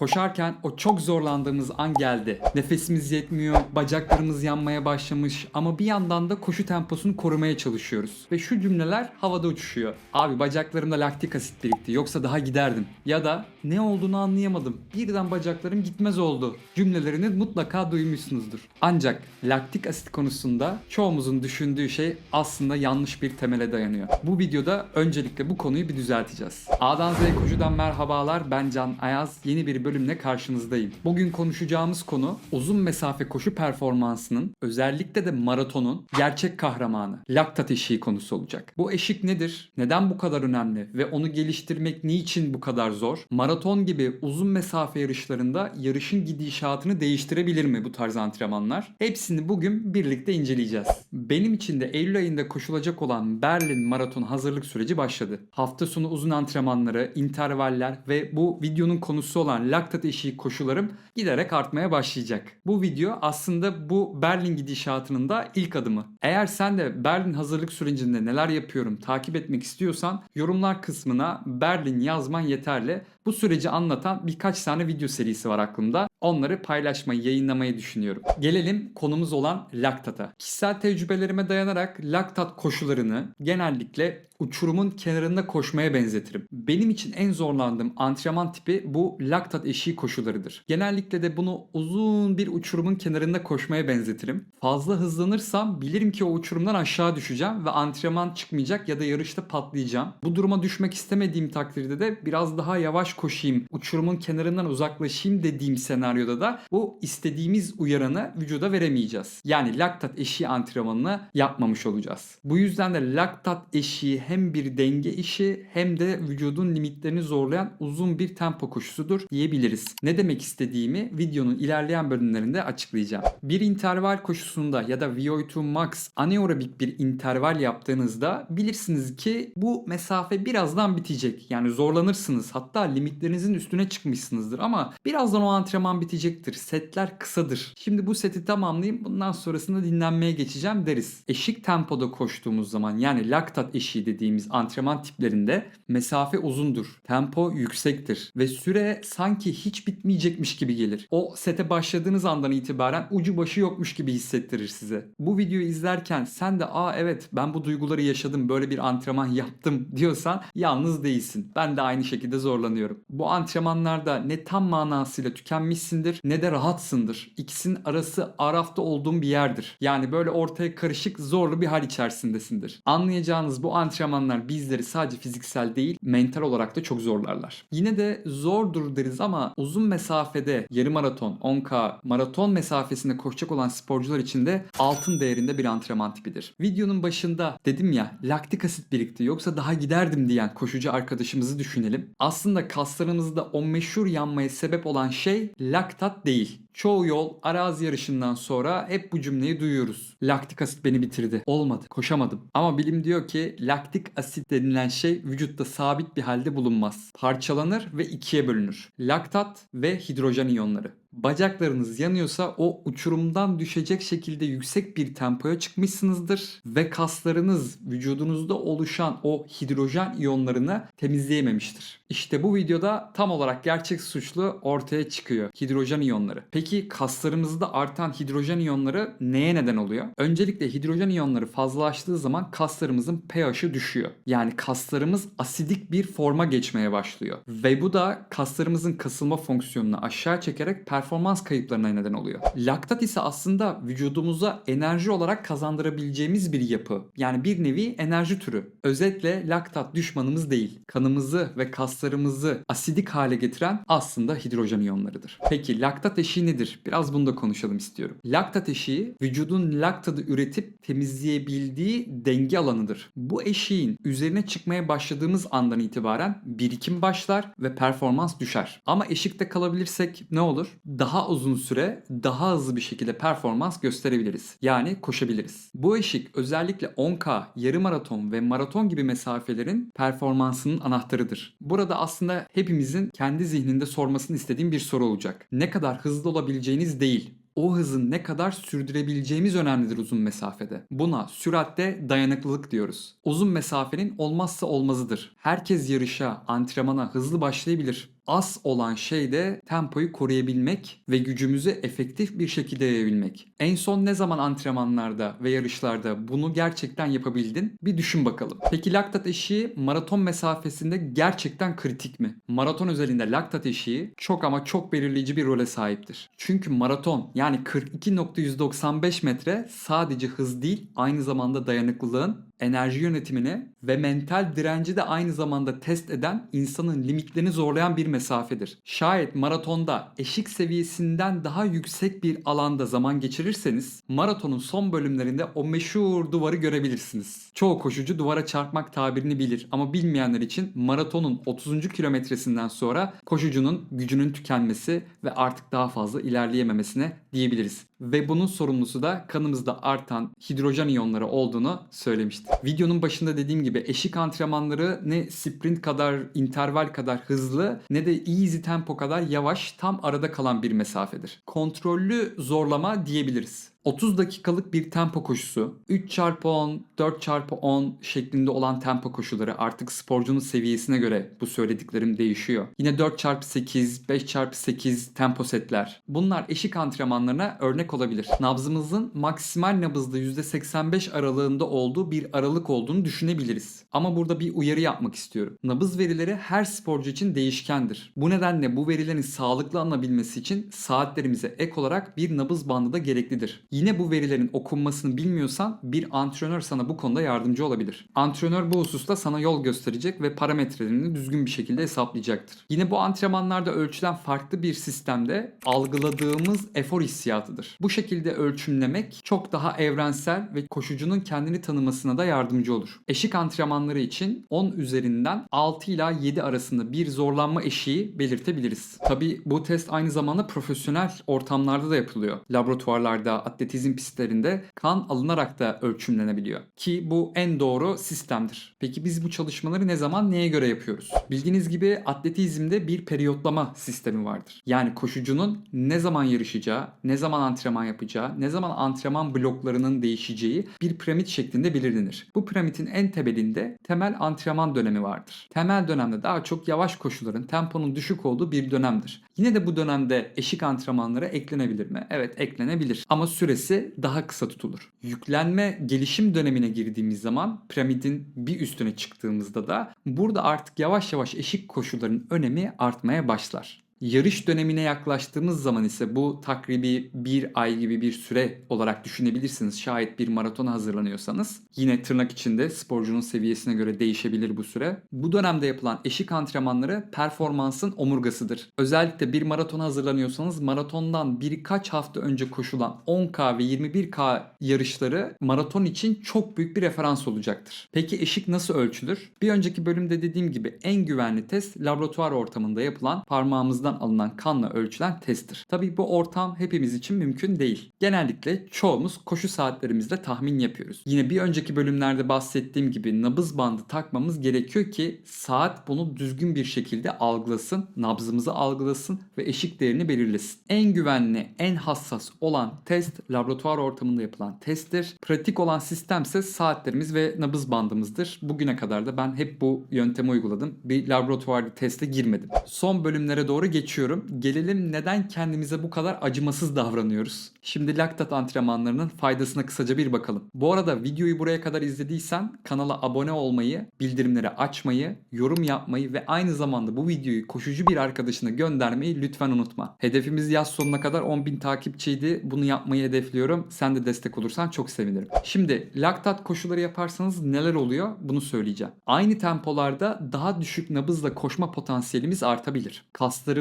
Koşarken o çok zorlandığımız an geldi. Nefesimiz yetmiyor, bacaklarımız yanmaya başlamış ama bir yandan da koşu temposunu korumaya çalışıyoruz. Ve şu cümleler havada uçuşuyor. Abi bacaklarımda laktik asit birikti yoksa daha giderdim. Ya da ne olduğunu anlayamadım. Birden bacaklarım gitmez oldu. Cümlelerini mutlaka duymuşsunuzdur. Ancak laktik asit konusunda çoğumuzun düşündüğü şey aslında yanlış bir temele dayanıyor. Bu videoda öncelikle bu konuyu bir düzelteceğiz. A'dan Z'ye koşudan merhabalar ben Can Ayaz. Yeni bir bölümle karşınızdayım. Bugün konuşacağımız konu uzun mesafe koşu performansının özellikle de maratonun gerçek kahramanı laktat eşiği konusu olacak. Bu eşik nedir? Neden bu kadar önemli? Ve onu geliştirmek niçin bu kadar zor? Maraton gibi uzun mesafe yarışlarında yarışın gidişatını değiştirebilir mi bu tarz antrenmanlar? Hepsini bugün birlikte inceleyeceğiz. Benim için de Eylül ayında koşulacak olan Berlin Maraton hazırlık süreci başladı. Hafta sonu uzun antrenmanları, intervaller ve bu videonun konusu olan laktat eşiği koşularım giderek artmaya başlayacak. Bu video aslında bu Berlin gidişatının da ilk adımı. Eğer sen de Berlin hazırlık sürecinde neler yapıyorum takip etmek istiyorsan yorumlar kısmına Berlin yazman yeterli. Bu süreci anlatan birkaç tane video serisi var aklımda. Onları paylaşmayı, yayınlamayı düşünüyorum. Gelelim konumuz olan laktata. Kişisel tecrübelerime dayanarak laktat koşularını genellikle uçurumun kenarında koşmaya benzetirim. Benim için en zorlandığım antrenman tipi bu laktat eşiği koşularıdır. Genellikle de bunu uzun bir uçurumun kenarında koşmaya benzetirim. Fazla hızlanırsam bilirim ki o uçurumdan aşağı düşeceğim ve antrenman çıkmayacak ya da yarışta patlayacağım. Bu duruma düşmek istemediğim takdirde de biraz daha yavaş koşayım, uçurumun kenarından uzaklaşayım dediğim senaryoda da bu istediğimiz uyaranı vücuda veremeyeceğiz. Yani laktat eşiği antrenmanını yapmamış olacağız. Bu yüzden de laktat eşiği hem bir denge işi hem de vücudun limitlerini zorlayan uzun bir tempo koşusudur diyebiliriz. Ne demek istediğimi videonun ilerleyen bölümlerinde açıklayacağım. Bir interval koşusunda ya da VO2 max anaerobik bir interval yaptığınızda bilirsiniz ki bu mesafe birazdan bitecek. Yani zorlanırsınız. Hatta limitlerinizin üstüne çıkmışsınızdır ama birazdan o antrenman bitecektir. Setler kısadır. Şimdi bu seti tamamlayayım. Bundan sonrasında dinlenmeye geçeceğim deriz. Eşik tempoda koştuğumuz zaman yani laktat eşiği dediğimiz antrenman tiplerinde mesafe uzundur. Tempo yüksektir ve süre sanki hiç bitmeyecekmiş gibi gelir. O sete başladığınız andan itibaren ucu başı yokmuş gibi hissettirir size. Bu videoyu izlerken sen de aa evet ben bu duyguları yaşadım böyle bir antrenman yaptım diyorsan yalnız değilsin. Ben de aynı şekilde zorlanıyorum. Bu antrenmanlarda ne tam manasıyla tükenmişsindir ne de rahatsındır. İkisinin arası arafta olduğum bir yerdir. Yani böyle ortaya karışık zorlu bir hal içerisindesindir. Anlayacağınız bu antrenmanlar bizleri sadece fiziksel değil mental olarak da çok zorlarlar. Yine de zordur deriz ama uzun mesafede yarım maraton, 10K, maraton mesafesinde koşacak olan sporcular için de altın değerinde bir antrenman tipidir. Videonun başında dedim ya laktik asit birikti yoksa daha giderdim diyen koşucu arkadaşımızı düşünelim. Aslında kaslarımızda o meşhur yanmaya sebep olan şey laktat değil. Çoğu yol arazi yarışından sonra hep bu cümleyi duyuyoruz. Laktik asit beni bitirdi. Olmadı. Koşamadım. Ama bilim diyor ki laktik asit denilen şey vücutta sabit bir halde bulunmaz. Parçalanır ve ikiye bölünür. Laktat ve hidrojen iyonları. Bacaklarınız yanıyorsa o uçurumdan düşecek şekilde yüksek bir tempoya çıkmışsınızdır ve kaslarınız vücudunuzda oluşan o hidrojen iyonlarını temizleyememiştir. İşte bu videoda tam olarak gerçek suçlu ortaya çıkıyor. Hidrojen iyonları. Peki kaslarımızda artan hidrojen iyonları neye neden oluyor? Öncelikle hidrojen iyonları fazlalaştığı zaman kaslarımızın pH'i düşüyor. Yani kaslarımız asidik bir forma geçmeye başlıyor. Ve bu da kaslarımızın kasılma fonksiyonunu aşağı çekerek performans kayıplarına neden oluyor. Laktat ise aslında vücudumuza enerji olarak kazandırabileceğimiz bir yapı. Yani bir nevi enerji türü. Özetle laktat düşmanımız değil. Kanımızı ve kaslarımızı asidik hale getiren aslında hidrojen iyonlarıdır. Peki laktat eşiği nedir? Biraz bunu da konuşalım istiyorum. Laktat eşiği vücudun laktadı üretip temizleyebildiği denge alanıdır. Bu eşiğin üzerine çıkmaya başladığımız andan itibaren birikim başlar ve performans düşer. Ama eşikte kalabilirsek ne olur? Daha uzun süre daha hızlı bir şekilde performans gösterebiliriz. Yani koşabiliriz. Bu eşik özellikle 10K, yarım maraton ve maraton gibi mesafelerin performansının anahtarıdır. Burada aslında hepimizin kendi zihninde sormasını istediğim bir soru olacak. Ne kadar hızlı olabileceğiniz değil, o hızın ne kadar sürdürebileceğimiz önemlidir uzun mesafede. Buna süratte dayanıklılık diyoruz. Uzun mesafenin olmazsa olmazıdır. Herkes yarışa, antrenmana hızlı başlayabilir. Az olan şey de tempoyu koruyabilmek ve gücümüzü efektif bir şekilde yayabilmek. En son ne zaman antrenmanlarda ve yarışlarda bunu gerçekten yapabildin? Bir düşün bakalım. Peki laktat eşiği maraton mesafesinde gerçekten kritik mi? Maraton özelinde laktat eşiği çok ama çok belirleyici bir role sahiptir. Çünkü maraton yani 42.195 metre sadece hız değil aynı zamanda dayanıklılığın enerji yönetimini ve mental direnci de aynı zamanda test eden insanın limitlerini zorlayan bir mesafedir. Şayet maratonda eşik seviyesinden daha yüksek bir alanda zaman geçirirseniz maratonun son bölümlerinde o meşhur duvarı görebilirsiniz. Çoğu koşucu duvara çarpmak tabirini bilir ama bilmeyenler için maratonun 30. kilometresinden sonra koşucunun gücünün tükenmesi ve artık daha fazla ilerleyememesine diyebiliriz. Ve bunun sorumlusu da kanımızda artan hidrojen iyonları olduğunu söylemiştim. Videonun başında dediğim gibi eşik antrenmanları ne sprint kadar, interval kadar hızlı ne de easy tempo kadar yavaş tam arada kalan bir mesafedir. Kontrollü zorlama diyebiliriz. 30 dakikalık bir tempo koşusu, 3x10, 4x10 şeklinde olan tempo koşuları artık sporcunun seviyesine göre bu söylediklerim değişiyor. Yine 4x8, 5x8 tempo setler. Bunlar eşik antrenmanlarına örnek olabilir. Nabzımızın maksimal nabızda %85 aralığında olduğu bir aralık olduğunu düşünebiliriz. Ama burada bir uyarı yapmak istiyorum. Nabız verileri her sporcu için değişkendir. Bu nedenle bu verilerin sağlıklı alınabilmesi için saatlerimize ek olarak bir nabız bandı da gereklidir. Yine bu verilerin okunmasını bilmiyorsan bir antrenör sana bu konuda yardımcı olabilir. Antrenör bu hususta sana yol gösterecek ve parametrelerini düzgün bir şekilde hesaplayacaktır. Yine bu antrenmanlarda ölçülen farklı bir sistemde algıladığımız efor hissiyatıdır. Bu şekilde ölçümlemek çok daha evrensel ve koşucunun kendini tanımasına da yardımcı olur. Eşik antrenmanları için 10 üzerinden 6 ila 7 arasında bir zorlanma eşiği belirtebiliriz. Tabi bu test aynı zamanda profesyonel ortamlarda da yapılıyor. Laboratuvarlarda, atletizm pistlerinde kan alınarak da ölçümlenebiliyor. Ki bu en doğru sistemdir. Peki biz bu çalışmaları ne zaman neye göre yapıyoruz? Bildiğiniz gibi atletizmde bir periyotlama sistemi vardır. Yani koşucunun ne zaman yarışacağı, ne zaman antrenman yapacağı, ne zaman antrenman bloklarının değişeceği bir piramit şeklinde belirlenir. Bu piramitin en tebelinde temel antrenman dönemi vardır. Temel dönemde daha çok yavaş koşuların, temponun düşük olduğu bir dönemdir. Yine de bu dönemde eşik antrenmanlara eklenebilir mi? Evet eklenebilir ama süresi daha kısa tutulur. Yüklenme gelişim dönemine girdiğimiz zaman piramidin bir üstüne çıktığımızda da burada artık yavaş yavaş eşik koşuların önemi artmaya başlar. Yarış dönemine yaklaştığımız zaman ise bu takribi bir ay gibi bir süre olarak düşünebilirsiniz. Şayet bir maratona hazırlanıyorsanız. Yine tırnak içinde sporcunun seviyesine göre değişebilir bu süre. Bu dönemde yapılan eşik antrenmanları performansın omurgasıdır. Özellikle bir maratona hazırlanıyorsanız maratondan birkaç hafta önce koşulan 10K ve 21K yarışları maraton için çok büyük bir referans olacaktır. Peki eşik nasıl ölçülür? Bir önceki bölümde dediğim gibi en güvenli test laboratuvar ortamında yapılan parmağımızdan alınan kanla ölçülen testtir. Tabii bu ortam hepimiz için mümkün değil. Genellikle çoğumuz koşu saatlerimizle tahmin yapıyoruz. Yine bir önceki bölümlerde bahsettiğim gibi nabız bandı takmamız gerekiyor ki saat bunu düzgün bir şekilde algılasın, nabzımızı algılasın ve eşik değerini belirlesin. En güvenli, en hassas olan test laboratuvar ortamında yapılan testtir. Pratik olan sistemse saatlerimiz ve nabız bandımızdır. Bugüne kadar da ben hep bu yöntemi uyguladım. Bir laboratuvar teste girmedim. Son bölümlere doğru geçiyorum. Gelelim neden kendimize bu kadar acımasız davranıyoruz? Şimdi laktat antrenmanlarının faydasına kısaca bir bakalım. Bu arada videoyu buraya kadar izlediysen kanala abone olmayı, bildirimleri açmayı, yorum yapmayı ve aynı zamanda bu videoyu koşucu bir arkadaşına göndermeyi lütfen unutma. Hedefimiz yaz sonuna kadar 10.000 takipçiydi. Bunu yapmayı hedefliyorum. Sen de destek olursan çok sevinirim. Şimdi laktat koşuları yaparsanız neler oluyor? Bunu söyleyeceğim. Aynı tempolarda daha düşük nabızla koşma potansiyelimiz artabilir.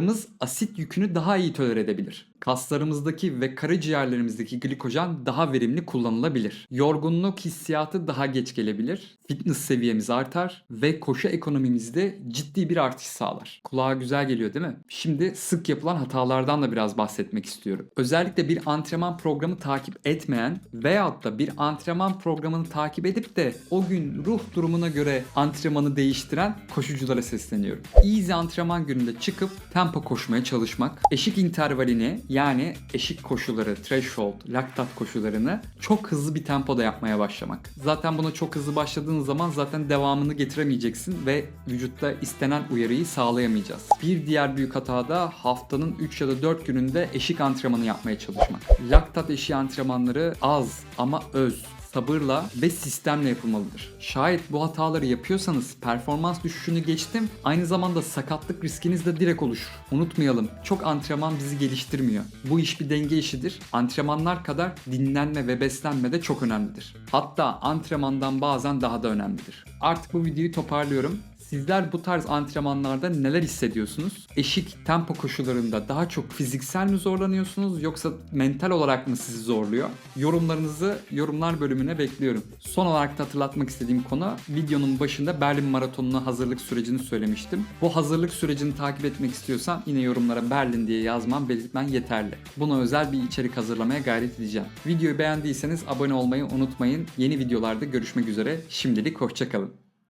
Kaslarımız asit yükünü daha iyi tolere edebilir. Kaslarımızdaki ve karaciğerlerimizdeki glikojen daha verimli kullanılabilir. Yorgunluk hissiyatı daha geç gelebilir. Fitness seviyemiz artar ve koşu ekonomimizde ciddi bir artış sağlar. Kulağa güzel geliyor değil mi? Şimdi sık yapılan hatalardan da biraz bahsetmek istiyorum. Özellikle bir antrenman programı takip etmeyen veyahut da bir antrenman programını takip edip de o gün ruh durumuna göre antrenmanı değiştiren koşuculara sesleniyorum. Easy antrenman gününde çıkıp tempo tempo koşmaya çalışmak, eşik intervalini yani eşik koşuları, threshold, laktat koşularını çok hızlı bir tempoda yapmaya başlamak. Zaten buna çok hızlı başladığın zaman zaten devamını getiremeyeceksin ve vücutta istenen uyarıyı sağlayamayacağız. Bir diğer büyük hata da haftanın 3 ya da 4 gününde eşik antrenmanı yapmaya çalışmak. Laktat eşiği antrenmanları az ama öz sabırla ve sistemle yapılmalıdır. Şayet bu hataları yapıyorsanız performans düşüşünü geçtim aynı zamanda sakatlık riskiniz de direkt oluşur. Unutmayalım çok antrenman bizi geliştirmiyor. Bu iş bir denge işidir. Antrenmanlar kadar dinlenme ve beslenme de çok önemlidir. Hatta antrenmandan bazen daha da önemlidir. Artık bu videoyu toparlıyorum. Sizler bu tarz antrenmanlarda neler hissediyorsunuz? Eşik tempo koşularında daha çok fiziksel mi zorlanıyorsunuz yoksa mental olarak mı sizi zorluyor? Yorumlarınızı yorumlar bölümüne bekliyorum. Son olarak da hatırlatmak istediğim konu videonun başında Berlin Maratonu'na hazırlık sürecini söylemiştim. Bu hazırlık sürecini takip etmek istiyorsan yine yorumlara Berlin diye yazman belirtmen yeterli. Buna özel bir içerik hazırlamaya gayret edeceğim. Videoyu beğendiyseniz abone olmayı unutmayın. Yeni videolarda görüşmek üzere. Şimdilik hoşçakalın.